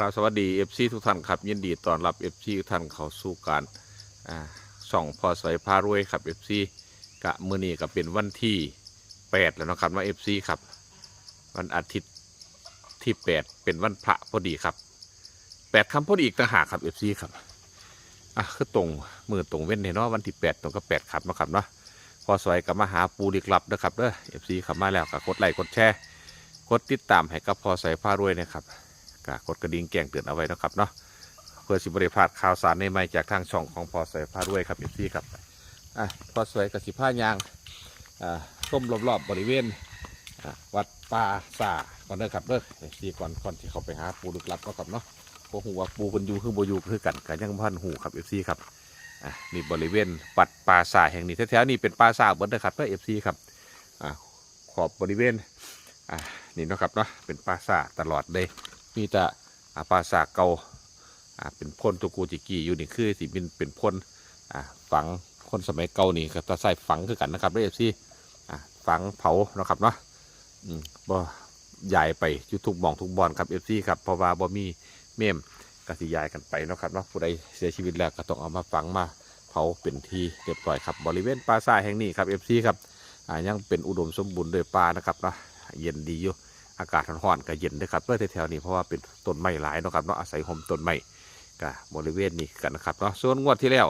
ครับสวัสดีเอฟซีทุกท่านครับ ยินดีต้อนรับเอฟซีทุกท่านเข้าสู่การส่องพอสวยพารวยครับเอฟซีกะมือนี้ก็เป็นวันที่ 8 แล้วนะครับว่าเอฟซีครับ วันอาทิตย์ที่ 8 เป็นวันพระพอดีครับ 8คำพอดีอีกต่างหากครับเอฟซีครับอะคือตรงมือตรงเว้นเห็นาะวันที่ 8 ตรงกับ8ครับนาะครับเนาะพอสวยกับมาหาปูลึกลับนะครับเด้อเอฟซีขับมาแล้วก็กดไลค์กดแชร์กดติดตามให้กับพอสวยพารวยนะครับ ก็กดกระดิ่งแจ้งเตือนเอาไว้นะครับเนาะเพื่อสิบริพลาดข่าวสารในใหม่จากทางช่องของพอสวยพาด้วยครับอีซี่ครับอะพอสวยกับสิผ้ายางอ่าส้มรอบๆบบริเวณอ่าวัดป่าสาก่อนเด้อครับเด้อที่ก่อนก่อนที่เขาไปหาปูลึกลับเนาะครับเนาะพราะหูว่าปูเป็นอยูคือโบอยูคือกันกันยังพันหูครับเอฟซีครับอะนี่บริเวณปัดป่าสาแห่งนี้แถวๆนี้เป็นป่าสาเบิดเด้อครับเพื่อเอฟซีครับอ่าขอบบริเวณอ่านี่เนาะครับเนาะเป็นป่าสาตลอดเลย มีแต่อาปราสาทเก่าอ่าเป็นพ่นตัวกูจิกีอยู่นี่คือสิเป็นเป็นพ่นอ่าฝังคนสมัยเก่านี่ครับตาใส่ฝังคือกันนะครับเอฟซีอ่าฝังเผานะครับเนาะอืมบ่ใหญ่ไปยูทุกหมองทุกบอนครับเอฟซีครับเพราะว่าบ่มีเมมกสิยายกันไปนะครับเนาะผู้ใดเสียชีวิตแล้วก็ต้องเอามาฝังมาเผาเป็นที่เรียบร้อยครับบริเวณปราสาทแห่งนี้ครับเอฟซีครับอ่ายังเป็นอุดมสมบูรณ์ด้วยป่านะครับเนาะเย็นดีอยู่ อากาศร้อนๆก็เย็นนะครับเพื่อแถวๆนี้เพราะว่าเป็นต้นไม้หลายนะครับเนาะอาศัยห่มต้นไม้ก็บบริเวณนี้กันนะครับเนาะส่วนงวดที่แล้ว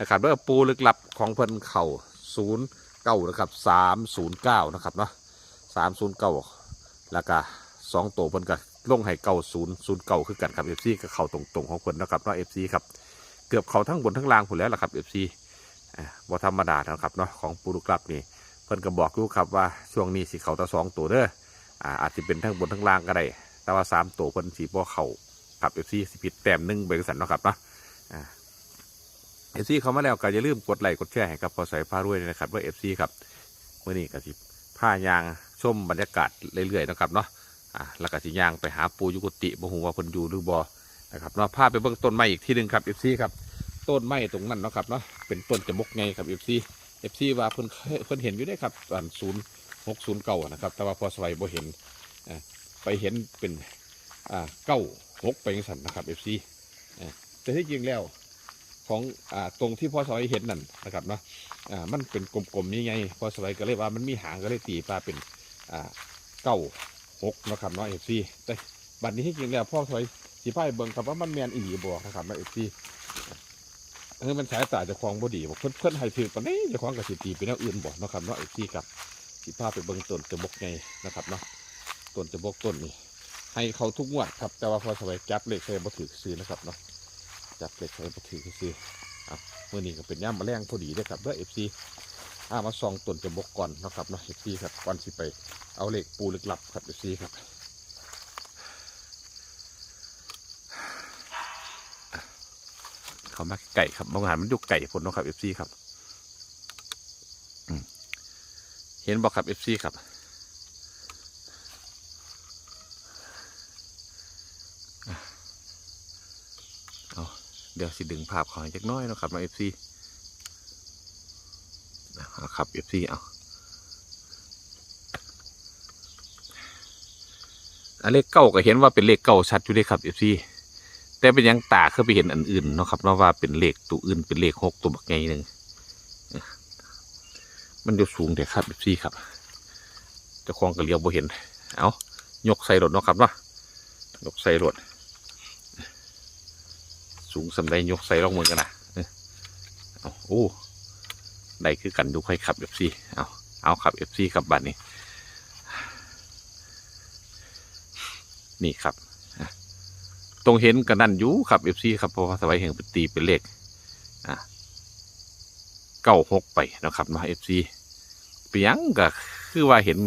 นะครับด้วยปูลึกลับของเพิ่นเข่าศูนย์เก้านะครับสามศูนย์เก้านะครับเนาะสามศูนย์เก้าแล้วก็สองตัวเพิ่นก็ลงให้เก้าศูนย์ศูนย์เก้าคือกันครับเอฟซีก็เข่าตรงๆของเพิ่นนะครับเนาะเอฟซีครับเกือบเข่าทั้งบนทั้งล่างผุนแล้วล่ะครับเอฟซีบ่ธรรมดานะครับเนาะของปูลึกลับนี่เพิ่นก็บอกอยู่ครับว่าช่วงนี้สิเข่าแตะสองตัวเด้อ อ่าอาจจะเป็นทั้งบนทั้งล่างก็ได้ แต่ว่าสามตัวเพิ่นสีบ่เขาครับเอฟซีสิผิดแต้มหนึ่งเบริษัทเนาะครับเนาะเอฟซีเขามาแล้วก็อย่าลืมกดไลค์กดแชร์ให้กับพอใส่ผ้าด้วยนะครับด้วยเอฟซีครับเมื่อนี้ก็สิผ้ายางชมบรรยากาศเรื่อยๆนะครับเนาะอ่าแล้วก็สิยางไปหาปูยุกุติบ่ฮู้ว่าเพิ่นอยู่หรือบ่นะครับเนาะพาไปเบิ่งต้นไม้อีกที่หนึ่งครับเอฟซีครับต้นไม้ตรงนั้นเนาะครับเนาะเป็นต้นจมกไงครับเอฟซีเอฟซีว่าเพิ่นคยเพิ่นเห็นอยู่ได้ครับตอนศูนย์ หกศูนย์เก่านะครับ แต่ว่าพอสไยบ่เห็นไปเห็นเป็นเก้าหกไปยังสันนะครับเอฟซีแต่ที่จริงแล้วของอตรงที่พ่อสวัยเห็นนั่นนะครับเนาะมันเป็นกลมๆนี่ไงพ่อสวัยก็เลยว่ามันมีหางก็เลยตีปลาเป็นเก้าหกนะครับเนาะเอฟซีแต่บัดนี้ที่จริงแล้วพ่อสวัยสีพ่ายเบิ่งครับว่ามันแมนอีหลีบอกนะครับเนาะเอฟซีเออมันสายตาจะคลองบอดีบอกเพื่อนเพื่อนให้ถือปานนี้จะคลองกับสิตีเป็นแนวอื่นบอกนะครับเนาะเอฟซีครับ สีผ้าไปเบิ่งต้นจะบกไงนะครับเนาะต้นจะบกต้นนี่ให้เขาทุกงวดครับ แต่ว่าพอสบายจับเลขใส่บ่ถือซื้อนะครับเนาะจับเลขใส่บ่ถือซื้อเอาเมื่อนี้ก็เป็นย่ามาแรงพอดีเด้อครับเด้อเอฟซีอามาซองต้นจะบกก่อนนะครับเนาะเอฟซีครับก่อนสิไปเอาเลขปูลึกลับครับเอฟซีครับเขามาไก่ครับบางหันมันอยู่ไก่ผลเนาะครับเอฟซีครับ อืม เห็นบอกครับเอฟซีครับเดี๋ยวสิดึงภาพของจักน้อยเนาะครับมาเอฟซีครับเอฟซีเอาอันเลขเก้าก็เห็นว่าเป็นเลขเก้าชัดอยู่เลยครับเอฟซีแต่เป็นยังตาเข้าไปเห็นอันอื่นเนาะครับเนาะว่าเป็นเลขตัวอื่นเป็นเลขหกตัวบักไงหนึ่ง มันอยู่สูงแต่ครับเอฟซีครับจะคลองกระเลียวบ่เห็น เอายกใส่รถเนาะครับเนาะยกใส่รถสูงสำได้ยกใส่ลองมือกันนะเอาโอ้ได้คือกันดูใครขับเอฟซีเอาเอาขับเอฟซีขับบัตรนี่นี่ครับตรงเห็นกันนั่นอยู่ครับเอฟซีครับเพราะว่าสบายแห่งปตีเป็นเลขอะเก้าหกไปนะครับเนาะเอฟซี เปียงก็คือว่าเห็น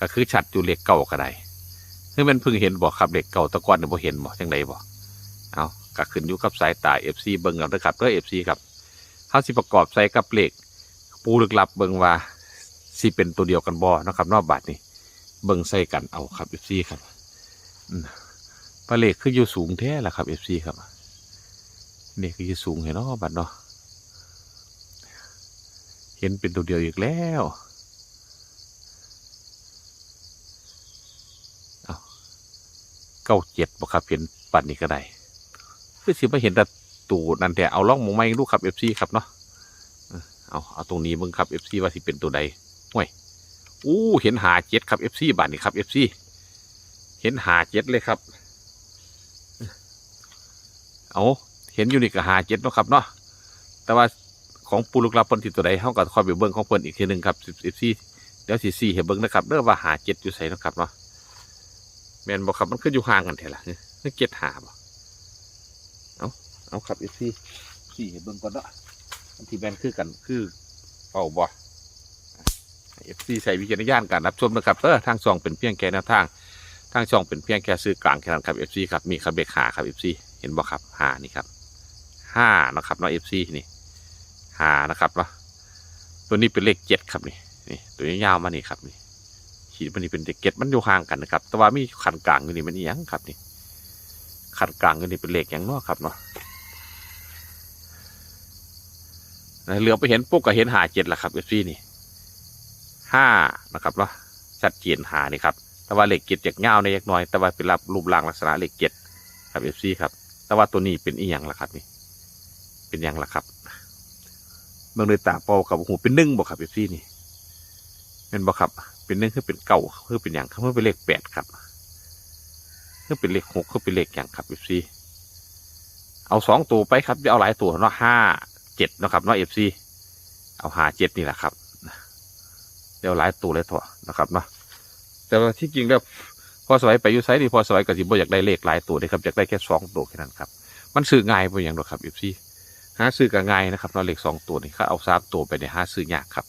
ก็คือชัดอยู่เหลขเก่าก็ได้คือมันเพิ่งเห็นบอกครับเหลขเก่าตะกอนเนี่ยบ่เห็นบอกจังไดบอกเอาก็ขึ้นอยู่กับสายตา FC เบิ่งเอาเด้อครับเด้อ FC ครับเขาสิประกอบใส่กับเหลขปูลึกลับเบิ่งว่าสิเป็นตัวเดียวกันบ่เนะครับนอกบาทนี่เบิ่งใส่กันเอาครับ FC ครับปลาเลขคืออยู่สูงแท้ล่ะครับ FC ครับนี่คืออยู่สูงเห็นเนาะบัดเนาะเห็นเป็นตัวเดียวอีกแล้ว เก้าเจ็ดบ่ครับเห็นปันนี้ก็ได้คือสิมาเห็นแต่ตูนั่นแต่เอาล่องมองไม่ดูครับเอฟซีครับเนาะเอาเอาตรงนี้มึงครับเอฟซีว่าสิเป็นตัวใดห่วยอู้เห็นหาเจ็ดครับเอฟซีบัตนี่ครับเอฟซีเห็นหาเจ็ดเลยครับ เอาเห็นอยู่นี่ก็หาเจ็ดเนาะครับเนาะแต่ว่าของปูลูกลับเพิ่นที่ตัวใดเฮาก็คอยไปเบิ่งของเพิ่นอีกทีหนึ่งครับเอฟซีเดี๋ยวสิสี่เห็นเบิ่งนะครับเด้อว่าหาเจ็ดอยู่ไสเนาะครับเนาะ แมนบ่ครับมันขึ้นอยู่ห่างกันแท้ล่ะนี่เจ็ดหาบ่เอาเอาครับเอฟซีสี่เห็นเบิ่งก่อนเนาะที่แมนคือกันคือเป่าบ่เอฟซีใช้วิจารณญาณการรับชมนะครับเออทางช่องเป็นเพียงแค่แนวทาง ทางช่องเป็นเพียงแค่ซื้อกลางแค่นั้นครับเอฟซีครับมีครับเบรกหาครับเอฟซีเห็นบ่ครับหานี่ครับห้านะครับเนาะเอฟซีนี่หานะครับเนาะตัวนี้เป็นเลขเจ็ดครับนี่นี่ตัวยาวๆมานี่ครับนี่ ขีดมันนี่เป็นเลขเจ็ดมันอยู่ห่างกันนะครับ แต่ว่ามีขันกลางอยู่นี่มันอีหยังครับนี่ขันกลางอยู่นี่เป็นเหลขอย่างเนาะครับเนาะเหลือไปเห็นปุ๊บก็เห็นหาเจ็ดละครับเอฟซีนี่ห้านะครับเนาะชัดเจนหานี่ครับแต่ว่าเหล็กเจ็ดจากเงาในยักน้อย แต่ว่าเป็นรับรูปร่างลักษณะเหล็กเจ็ดครับเอฟซีครับ แต่ว่าตัวนี้เป็นอีหยังล่ะครับนี่ เป็นหยังล่ะครับเมืองเลยตาเปากับหูเป็นหนึ่งบ่ครับเอฟซีนี่เป็นบ่ครับ เป็นหนึ่งคือเป็นเก่าคือเป็นหยังคือเป็นเลขแปดครับคือเป็นเลขหกคือเป็นเลขหยังครับเอฟซีเอาสองตัวไปครับอย่าเอาหลายตัวเนาะห้าเจ็ดนะครับเนาะเอฟซีเอาหาเจ็ดนี่แหละครับเดี๋ยวหลายตัวเลยเถอะนะครับเนาะแต่ที่จริงแล้วพอสวัยไปยูไซนี่พอสวัยกับสิบ่อยากได้เลขหลายตัวเลยครับอยากได้แค่สองตัวแค่นั้นครับมันซื้อง่ายไปอย่างเดียวครับเอฟซีหาซื้อก็ง่ายนะครับเนาะเลขสองตัวนี่เขาเอาสามตัวไปเนี่ยหาซื้อยากครับ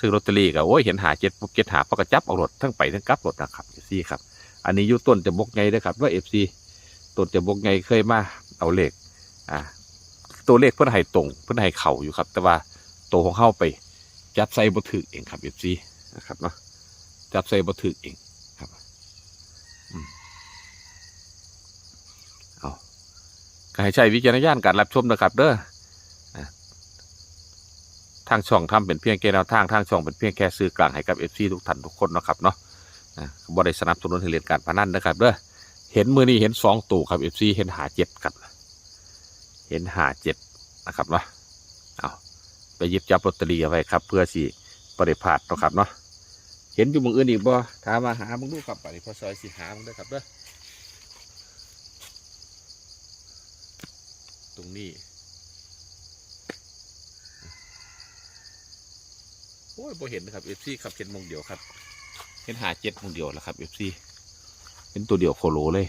ซื้อลอตเตอรี่ก็โอ้ยเห็นหาเจ็ดปุ๊บเจ็ดหาปกจับเอารถทั้งไปทั้งกลับรถนะครับเอฟซีครับ อันนี้อยู่ต้นจะบกไงนะครับว่าเอฟซีต้นจะบกไงเคยมาเอาเลขอ่าตัวเลขเพื่อนให้ตรงเพื่อนให้เข่าอยู่ครับ แต่ว่าตัวของเข้าไปจับใส่บ่ถือเองครับเอฟซีนะครับเนาะจับใส่บัถึกเองครับอเอาก็ให้ใช้วิจารณญาณการรับชมนะครับเด้อ ทางช่องทำเป็นเพียงแค่แนวทางทางช่องเป็นเพียงแค่ซื้อกลางให้กับเอฟซีทุกท่านทุกคนนะครับเนาะอะบริสนับสนุนให้เรียนการพนันนะครับเด้อเห็นมือนี้เห็นสองตู่ครับเอฟซีเห็นหาเจ็ดครับ เห็นหาเจ็ดนะครับเนาะเอาไปหยิบจับลอตเตอรี่ไว้ครับ เพื่อสีบริพาดนะครับเนาะเห็นอยู่มึงอื่นอีกบ่ถามมาหามึงดูครับไปพอซอยสิหามึงได้ครับเด้อตรงนี้ โอ้ ยบ่เห็นนะครับเอฟซีครับเห็นมงเดียวครับ เห็นหาเจ็ดมงเดียวแล้วครับเอฟซีเห็นตัวเดียวโคโลเลย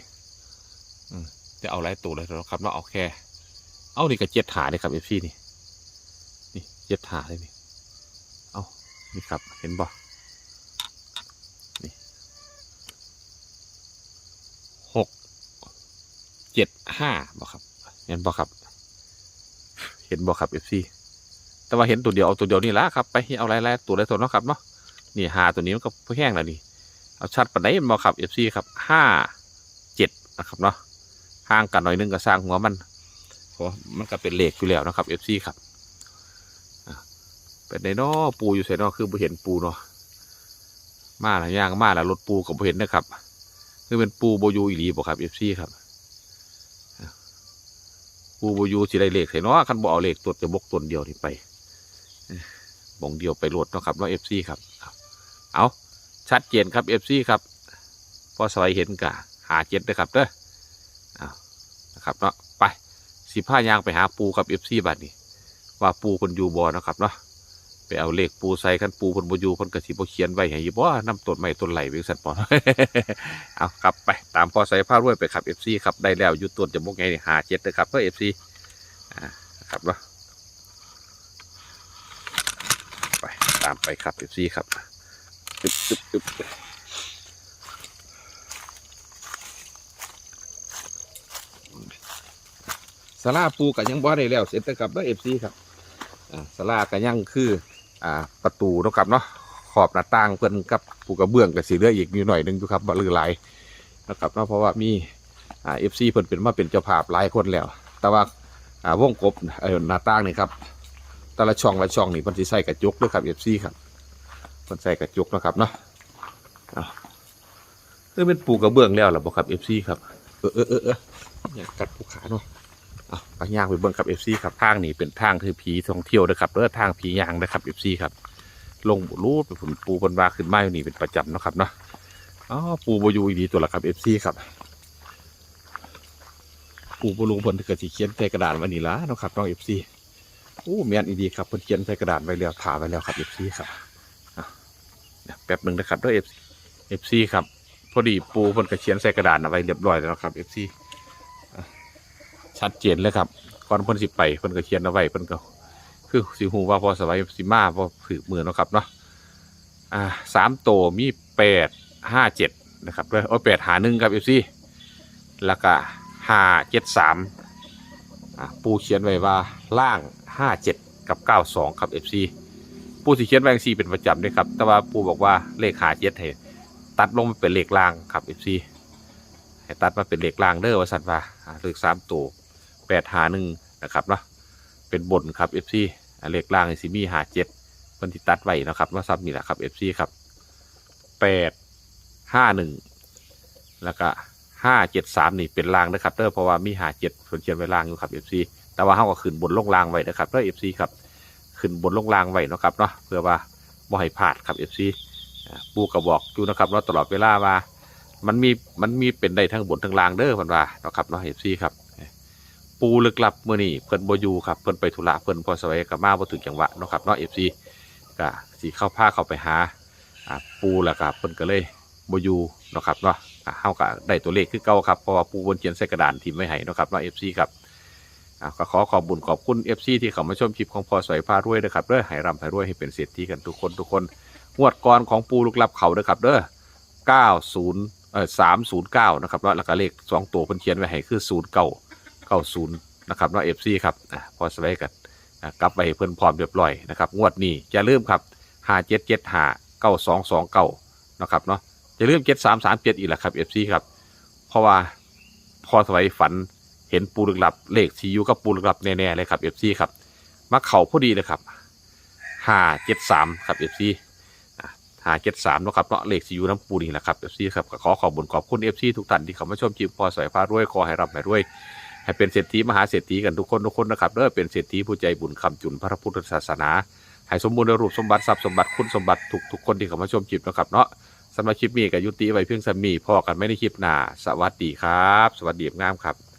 อืมจะเอาหลายตัวเลยแล้วครับเนาเอาแค่ เอานี่ก็เจ็ดหาเลยครับเอฟซีนี่นี่เจ็ดหาเลยนี่เอานี่ครับ เห็นบ่หกเจ็ดห้าบ่ครับ เห็นบ่ครับ เห็นบ่ครับเอฟซี แต่ว่าเห็นตัวเดียวเอาตัวเดียวนี่ละครับไปเอาหลายๆตัวหลายตัวเนาะครับเนาะนี่หาตัวนี้มันก็แห้งแล้วนี่เอาชัดปานไหนบ่ครับเอฟซีครับห้าเจ็ดนะครับเนาะห่างกันหน่อยนึงก็สร้างหัวมันเพราะมันก็เป็นเหล็กอยู่แล้วนะครับเอฟซีครับอะเป็นในนอปูอยู่ใส่นอคือบ่เห็นปูเนาะมาหลายอย่างมาแล้วรถปูกับบ่เห็นนะครับคือเป็นปูโบยูอีหลีบ่ครับเอฟซีครับปูโบยูสิได้เหลขใส่เนาะคันบ่เอาเลขตัวจะบกตัวเดียวนี่ไป บ่งเดียวไปโหลดเนาะครับเนาะเอฟซีครับ เอาชัดเจนครับเอฟซีครับพอสไลเห็นกะหาเจ็ดนะครับเด้อเอานะครับเนาะไปสิผ้ายางไปหาปูครับเอฟซีบัดนี้ ว่าปูคนอยู่บ่เนะครับเนาะไปเอาเลขปูใส่ขันปูคนบอยูคนกระสีบเขียนไว้ให้อยี่บ่น้ำต้นไม้ต้นไหลเวงสันปอนเอาครับไปตามพอใส่ผ้ารวยไปครับเอฟซีครับได้แล้วยุดต้นจะบกไงหาเจ็ดเลยครับเพื่อเอฟซีอ่าครับเนาะไปตามไปครับเอฟซีครับตึ๊บตึ๊บตึ๊บสลาปูกับยังบ่ได้แล้วเสร็จแล้วครับเด้อเอฟซีครับสลาก็ยังคืออ่าประตูนาะครับเนาะขอบหน้าต่างเพิ่นกับปูกระเบื้องกับสีเลืออีกนิดหน่อยหนึงอยู่ครับบ่ลือหลายนะครับเนาะเพราะว่ามีอ่าเอฟซีเพิ่นเป็นมาเป็นเจ้าภาพหลายคนแล้ว แต่ว่าอ่าวงกบเอ่อหน้าต่างนี่ครับ แต่ละช่องละช่องนี่เพิ่นสิใส่กระจกด้วยครับเอฟซีครับเพิ่นใส่กระจกนะครับเนาะเออเป็นปูกระเบื้องแล้วหรอบ่ครับเอฟซีครับเออเออเออเอออยากัดภูขาเนาะอะไปย่างไปเบิ่งครับเอฟซีครับทางนี้เป็นทางคือผีท่องเที่ยวนะครับเด้อทางผีย่างนะครับเอฟซีครับลงรูดไปผุนปูบนวาขึ้นไมาอยู่นี่เป็นประจำนะครับเนาะอ๋อปูบอยูอีดีตัวละครับเอฟซีครับปูบลุงเพิ่นก็สิเขียนใส่กระดาษไว้นี่ล่ะนะครับน้องเอฟซี โอ้แม่นอีดีครับเพิ่นเขียนใส่กระดาษไว้แล้วถาไว้แล้วครับเอฟซีครับแป๊บหนึ่งนะครับด้วยเอฟซีครับ พอดีปูเพิ่นก็เขียนใส่กระดาษเอาไว้เรียบร้อยแล้วครับเอฟซีชัดเจนเลยครับก่อนเพิ่นสิไปเพิ่นก็เขียนเอาไว้เพิ่นก็คือสิหูว่าพอสบายสิมาพอถือมือนะครับเนาะอ่าสามโตมีแปดห้าเจ็ดนะครับด้วยโอ้แปดหาหนึ่งครับเอฟซีแล้วก็ห้าเจ็ดสาม อ่าปูเขียนไว้ว่าล่างห้าเจ็ดกับเก้าสองครับเอฟซีปูสิเขียนไว้อย่างสี่เป็นประจำด้วยครับ แต่ว่าปูบอกว่าเลขหาเจ็ดให้ตัดลงมาเป็นเลขล่างครับเอฟซีให้ตัดมาเป็นเลขล่างเด้อว่าสัตว์ว่าเลขสามตัวแปดหาหนึ่งนะครับเนาะเป็นบนครับ FC เลขล่างสิมีหาเจ็ดเพิ่นที่ตัดไว้นะครับว่าซับนี่แหละครับ FC ครับแปดห้าหนึ่งแล้วก็ ห้าเจ็ดสามนี่เป็นลางนะครับเด้อเพราะว่ามีหาเจ็ดเพิ่นเขียนไว้ลางอยู่ครับ FC แต่ว่าเฮาก็ขึ้นบนลงลางไว้นะครับเด้อ FC ครับขึ้นบนลงลางไว้นะครับเนาะเพื่อว่าบ่ให้พลาดครับ FC อ่าปูกระบอกอยู่นะครับเนาะตลอดเวลาว่ามันมีมันมีเป็นได้ทั้งบนทั้งล่างเด้อพิ่นว่านะครับเนาะ FC ครับปูลึกลับเมื่อนี้เพิ่นบ่อยู่ครับเพิ่นไปธุระเพิ่นพอสวัยกับมาบ่ถึงจังหวะนะครับเนาะ FC ก็สิเข้าพาเข้าไปหาปูแล้วก็เพิ่นก็เลยบ่อยู่เนะครับเนาะ อ่าเฮาก็ได้ตัวเลขคือเก่าครับเพราะว่าปูบนเขียนใส่กระดานทิมไว้ให้เนาะครับเนาะ FC ครับอ่าก็ขอขอบบุญขอบคุณ FC ที่เข้ามาชมคลิปของพอสวยพารวยนะครับเด้อให้ร่ำให้รวยให้เป็นเศรษฐีกันทุกคนทุกคนงวดก่อนของปูลึกลับเขาเด้อครับเด้อ90เอ่อ309นย์เก้านะครับเนาะแล้วก็เลขสองตัวเพิ่นเขียนไว้ให้คือ09เก้าเก้าศูนย์นะครับเนาะเอฟซีครับอะพอสไว้กันอะกลับไปเพิ่นพร้อมเรียบร้อยนะครับงวดนี้อย่าลืมครับห้าเจ็ดเจ็ดห้าเก้าสองสองเก้านะครับเนาะ อย่าลืมเจ็ดสามสามเจ็ดอีกแหละครับเอฟซีครับ เพราะว่าพอสไว้ฝันเห็นปูลึกลับเลขทียูกับปูลึกลับแน่ๆเลยครับเอฟซีครับมาเข่าพอดีเลยครับห้าเจ็ดสามครับเอฟซีหาเจ็ดสามนะครับเนาะเลขซียูน้ำปูนี่แหละครับเอฟซีครับขอขอบคุญขอบคุณเอฟซีทุกท่านที่เข้ามาชมคลิปพอสวยพารวยขอให้รับให้รวยให้เป็นเศรษฐีมหาเศรษฐีกันทุกคนทุกคนนะครับเด้อเป็นเศรษฐีผู้ใจบุญคำจุนพระพุทธศาสนาให้สมบูรณ์ในรูปสมบัติทรัพย์สมบัติคุณสมบัติทุกทุกคนที่เข้ามาชมคลิปนะครับเนาะ สำหรับคลิปนี้กับยุติไว้เพียงสมีพอกันไม่ได้คลิปหน้า สวัสดีครับ สวัสดีงามครับ